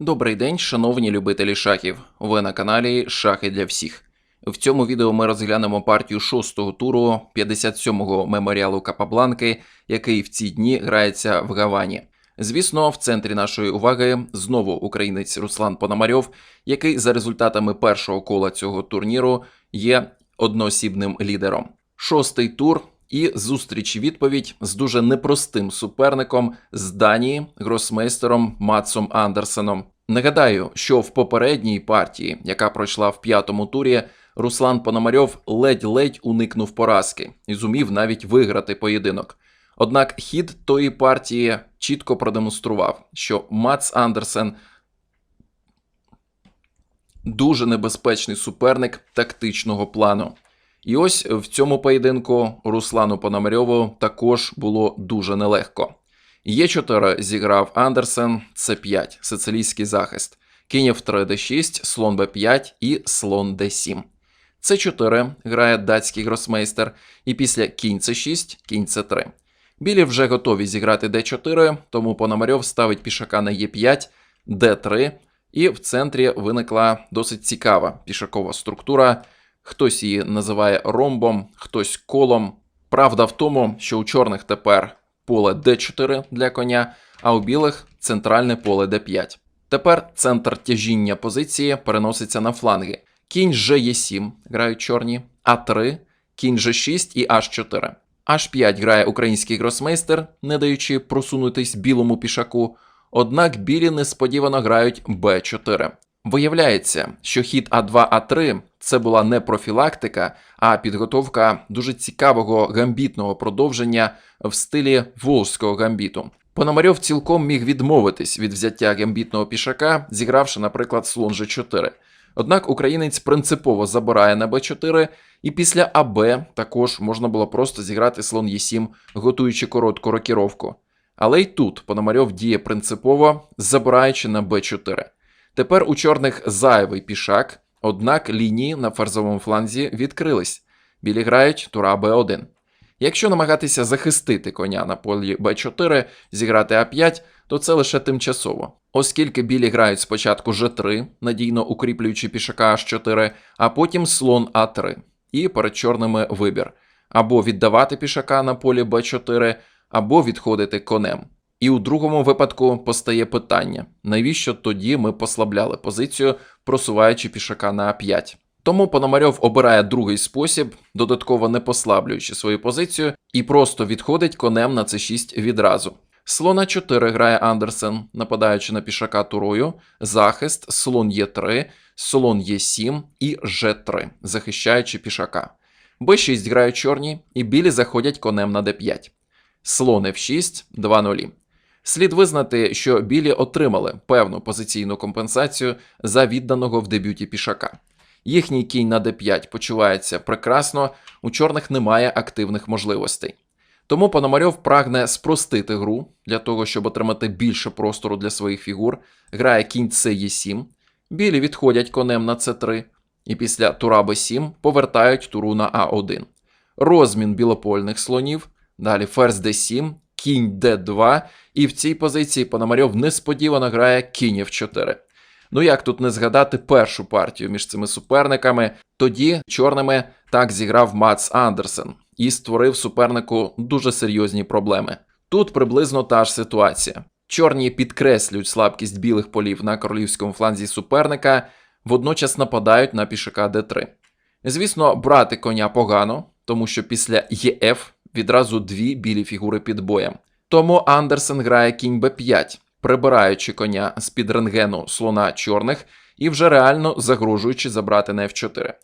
Добрий день, шановні любителі шахів. Ви на каналі Шахи для всіх. В цьому відео ми розглянемо партію шостого туру 57-го меморіалу Капабланки, який в ці дні грається в Гавані. Звісно, в центрі нашої уваги знову українець Руслан Пономарьов, який за результатами першого кола цього турніру є одноосібним лідером. Шостий тур і зустріч відповідь з дуже непростим суперником з Данії, гросмейстером Матсом Андерсеном. Нагадаю, що в попередній партії, яка пройшла в п'ятому турі, Руслан Пономарьов ледь-ледь уникнув поразки і зумів навіть виграти поєдинок. Однак хід тої партії чітко продемонстрував, що Мац Андерсен дуже небезпечний суперник тактичного плану. І ось в цьому поєдинку Руслану Пономарьову також було дуже нелегко. Є4 зіграв Андерсен, С5, сицилійський захист, кінь F3 D6, слон Б5 і слон D7. С4 грає датський гросмейстер, і після кінь С6, кінь С3. Білі вже готові зіграти Д4, тому Пономарьов ставить пішака на Е5, Д3, і в центрі виникла досить цікава пішакова структура. Хтось її називає ромбом, хтось колом. Правда в тому, що у чорних тепер поле d4 для коня, а у білих центральне поле d5. Тепер центр тяжіння позиції переноситься на фланги. Кінь Ж7 грають чорні, А3, кінь Ж6 і H4. H5 грає український гросмейстер, не даючи просунутись білому пішаку. Однак білі несподівано грають Б4. Виявляється, що хід А2А3 це була не профілактика, а підготовка дуже цікавого гамбітного продовження в стилі волжського гамбіту. Пономарьов цілком міг відмовитись від взяття гамбітного пішака, зігравши, наприклад, слон G4. Однак українець принципово забирає на Б4, і після АБ також можна було просто зіграти слон Е7, готуючи коротку рокіровку. Але й тут Пономарьов діє принципово, забираючи на Б4. Тепер у чорних зайвий пішак, однак лінії на ферзовому фланзі відкрились. Білі грають тура Б1. Якщо намагатися захистити коня на полі Б4, зіграти А5, то це лише тимчасово. Оскільки білі грають спочатку Ж3, надійно укріплюючи пішака H4, а потім слон А3. І перед чорними вибір: або віддавати пішака на полі Б4, або відходити конем. І у другому випадку постає питання, навіщо тоді ми послабляли позицію, просуваючи пішака на А5. Тому Пономарьов обирає другий спосіб, додатково не послаблюючи свою позицію, і просто відходить конем на С6 відразу. Слона 4 грає Андерсен, нападаючи на пішака турою, захист, слон Е3, слон Е7 і Ж3, захищаючи пішака. Б6 грають чорні, і білі заходять конем на Д5. Слон F6, 2-0. Слід визнати, що білі отримали певну позиційну компенсацію за відданого в дебюті пішака. Їхній кінь на d5 почувається прекрасно, у чорних немає активних можливостей. Тому Пономарьов прагне спростити гру для того, щоб отримати більше простору для своїх фігур, грає кінь С7, білі відходять конем на С3, і після тура Б7 повертають туру на А1. Розмін білопольних слонів, далі ферзь d7, кінь d2, і в цій позиції Пономарьов несподівано грає кінь f4. Ну як тут не згадати першу партію між цими суперниками? Тоді чорними так зіграв Мац Андерсен і створив супернику дуже серйозні проблеми. Тут приблизно та ж ситуація. Чорні підкреслюють слабкість білих полів на королівському фланзі суперника, водночас нападають на пішака d3. Звісно, брати коня погано, тому що після ЄФ відразу дві білі фігури під боєм. Тому Андерсен грає кінь Б5, прибираючи коня з під рентгену слона чорних і вже реально загрожуючи забрати на F4.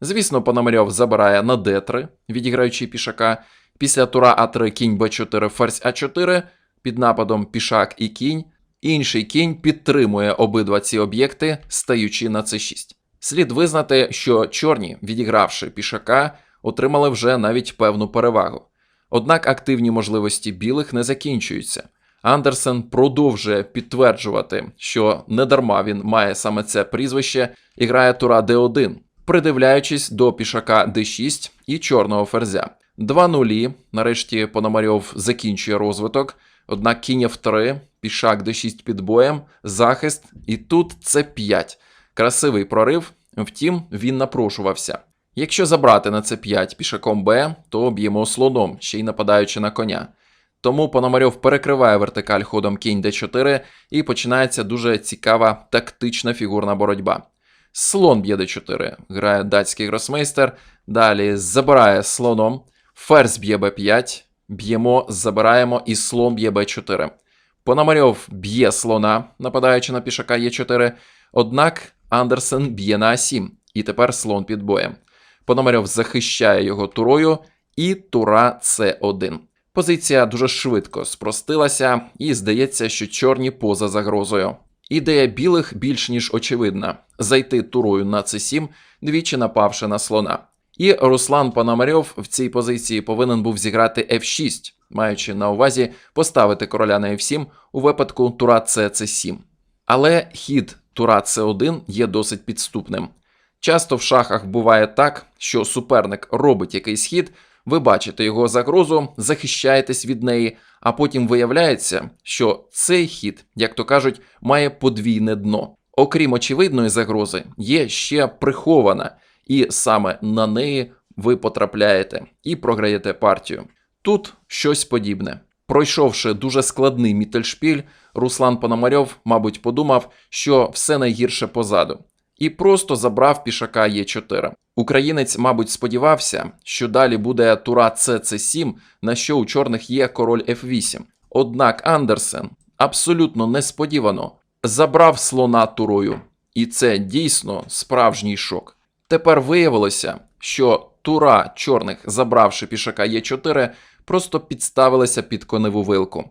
Звісно, Пономарьов забирає на D3, відіграючи пішака. Після тура А3 кінь Б4, ферзь А4, під нападом пішак і кінь. Інший кінь підтримує обидва ці об'єкти, стаючи на С6. Слід визнати, що чорні, відігравши пішака, отримали вже навіть певну перевагу. Однак активні можливості білих не закінчуються. Андерсен продовжує підтверджувати, що недарма він має саме це прізвище і грає тура Д1, придивляючись до пішака Д6 і чорного ферзя. Два нулі. Нарешті Пономарьов закінчує розвиток. Однак кінь F3, пішак d6 під боєм, захист, і тут c5. Красивий прорив, втім, він напрошувався. Якщо забрати на c5 пішаком b, то б'ємо слоном, ще й нападаючи на коня. Тому Пономарьов перекриває вертикаль ходом кінь d4 і починається дуже цікава тактична фігурна боротьба. Слон б'є d4, грає датський гросмейстер, далі забирає слоном, ферзь б'є b5, б'ємо, забираємо і слон б'є b4. Пономарьов б'є слона, нападаючи на пішака Е4, однак Андерсен б'є на А7, і тепер слон під боєм. Пономарьов захищає його турою, і тура С1. Позиція дуже швидко спростилася, і здається, що чорні поза загрозою. Ідея білих більш ніж очевидна: зайти турою на С7, двічі напавши на слона. І Руслан Пономарьов в цій позиції повинен був зіграти F6, маючи на увазі поставити короля на F7 у випадку тура С С7. Але хід тура С1 є досить підступним. Часто в шахах буває так, що суперник робить якийсь хід, ви бачите його загрозу, захищаєтесь від неї, а потім виявляється, що цей хід, як то кажуть, має подвійне дно. Окрім очевидної загрози, є ще прихована, і саме на неї ви потрапляєте і програєте партію. Тут щось подібне. Пройшовши дуже складний мітельшпіль, Руслан Пономарьов, мабуть, подумав, що все найгірше позаду, і просто забрав пішака Е4. Українець, мабуть, сподівався, що далі буде тура ЦЦ7, на що у чорних є король F8. Однак Андерсен абсолютно несподівано забрав слона турою, і це дійсно справжній шок. Тепер виявилося, що тура чорних, забравши пішака Е4, просто підставилася під коневу вилку.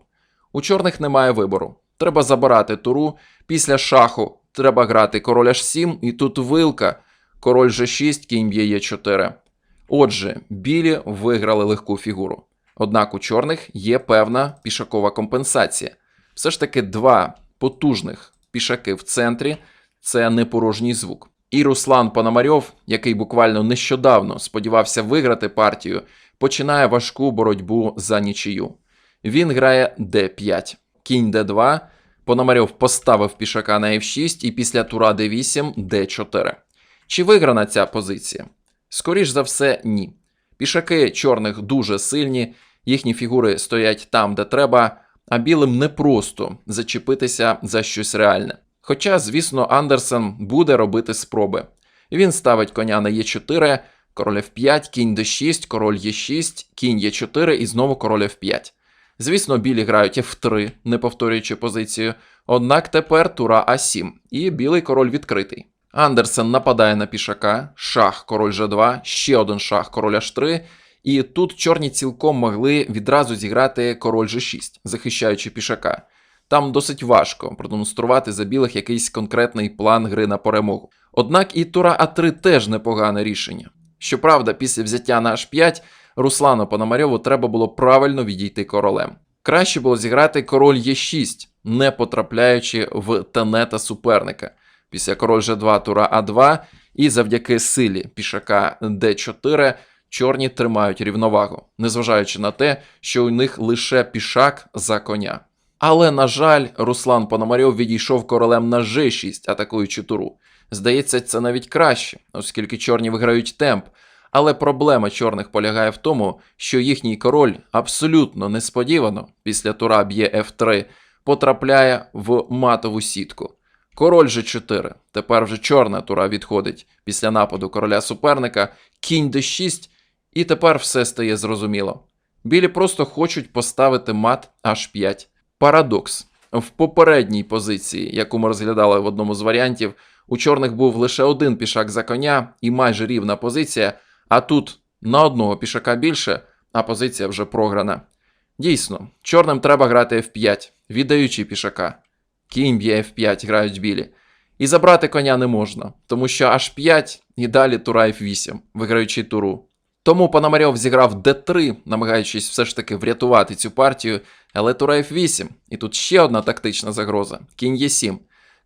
У чорних немає вибору. Треба забирати туру. Після шаху треба грати король H7, і тут вилка, король G6, кінь б'є Е4. Отже, білі виграли легку фігуру. Однак у чорних є певна пішакова компенсація. Все ж таки два потужних пішаки в центрі це не порожній звук. І Руслан Пономарьов, який буквально нещодавно сподівався виграти партію, починає важку боротьбу за нічию. Він грає d5, кінь d2, Пономарьов поставив пішака на f6 і після тура d8 d4. Чи виграна ця позиція? Скоріш за все, ні. Пішаки чорних дуже сильні, їхні фігури стоять там, де треба, а білим непросто зачепитися за щось реальне. Хоча, звісно, Андерсен буде робити спроби. Він ставить коня на Е4, король F5, кінь d6, король Е6, кінь Е4 і знову король F5. Звісно, білі грають F3, не повторюючи позицію, однак тепер тура А7, і білий король відкритий. Андерсен нападає на пішака, шах, король G2, ще один шах, король H3, і тут чорні цілком могли відразу зіграти король G6, захищаючи пішака. Там досить важко продемонструвати за білих якийсь конкретний план гри на перемогу. Однак і тура А3 теж непогане рішення. Щоправда, після взяття на H5 Руслану Пономарьову треба було правильно відійти королем. Краще було зіграти король Е6, не потрапляючи в тенета суперника. Після король G2 тура А2 і завдяки силі пішака D4 чорні тримають рівновагу, незважаючи на те, що у них лише пішак за коня. Але, на жаль, Руслан Пономарьов відійшов королем на G6, атакуючи туру. Здається, це навіть краще, оскільки чорні виграють темп. Але проблема чорних полягає в тому, що їхній король абсолютно несподівано після тура б'є F3 потрапляє в матову сітку. Король G4. Тепер вже чорна тура відходить після нападу короля суперника, кінь D6, і тепер все стає зрозуміло. Білі просто хочуть поставити мат H5. Парадокс. В попередній позиції, яку ми розглядали в одному з варіантів, у чорних був лише один пішак за коня і майже рівна позиція, а тут на одного пішака більше, а позиція вже програна. Дійсно, чорним треба грати F5, віддаючи пішака. Кінь б'є F5 грають білі. І забрати коня не можна, тому що H5 і далі тура F8, виграючи туру. Тому Пономарьов зіграв D3, намагаючись все ж таки врятувати цю партію, але тура F8, і тут ще одна тактична загроза: кінь Е7.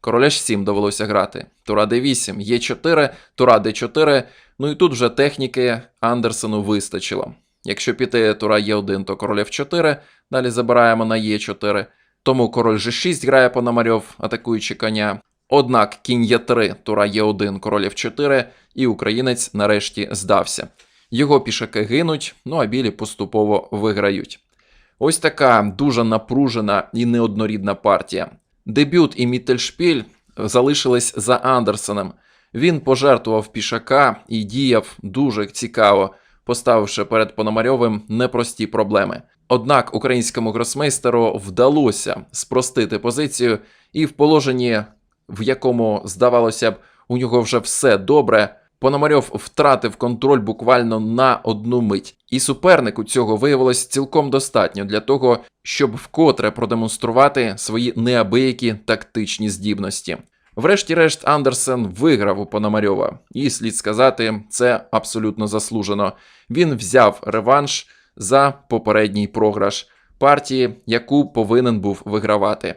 Король H7 довелося грати. Тура D8, Е4, тура D4. Ну і тут вже техніки Андерсену вистачило. Якщо піти тура Е1, то король F4, далі забираємо на Е4. Тому король G6 грає Пономарьов, атакуючи коня. Однак кінь Е3, тура Е1, король F4, і українець нарешті здався. Його пішаки гинуть, ну а білі поступово виграють. Ось така дуже напружена і неоднорідна партія. Дебют і Міттельшпіль залишились за Андерсеном. Він пожертвував пішака і діяв дуже цікаво, поставивши перед Пономарьовим непрості проблеми. Однак українському гросмейстеру вдалося спростити позицію, і в положенні, в якому, здавалося б, у нього вже все добре, Пономарьов втратив контроль буквально на одну мить, і супернику цього виявилось цілком достатньо для того, щоб вкотре продемонструвати свої неабиякі тактичні здібності. Врешті-решт Андерсен виграв у Пономарьова, і слід сказати, це абсолютно заслужено. Він взяв реванш за попередній програш партії, яку повинен був вигравати.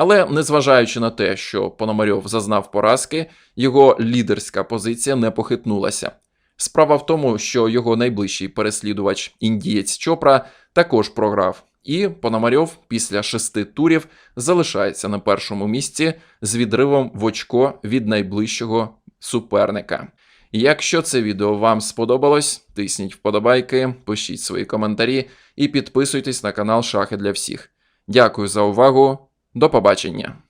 Але незважаючи на те, що Пономарьов зазнав поразки, його лідерська позиція не похитнулася. Справа в тому, що його найближчий переслідувач індієць Чопра також програв, і Пономарьов після шести турів залишається на першому місці з відривом в очко від найближчого суперника. Якщо це відео вам сподобалось, тисніть вподобайки, пишіть свої коментарі і підписуйтесь на канал Шахи для всіх. Дякую за увагу. До побачення!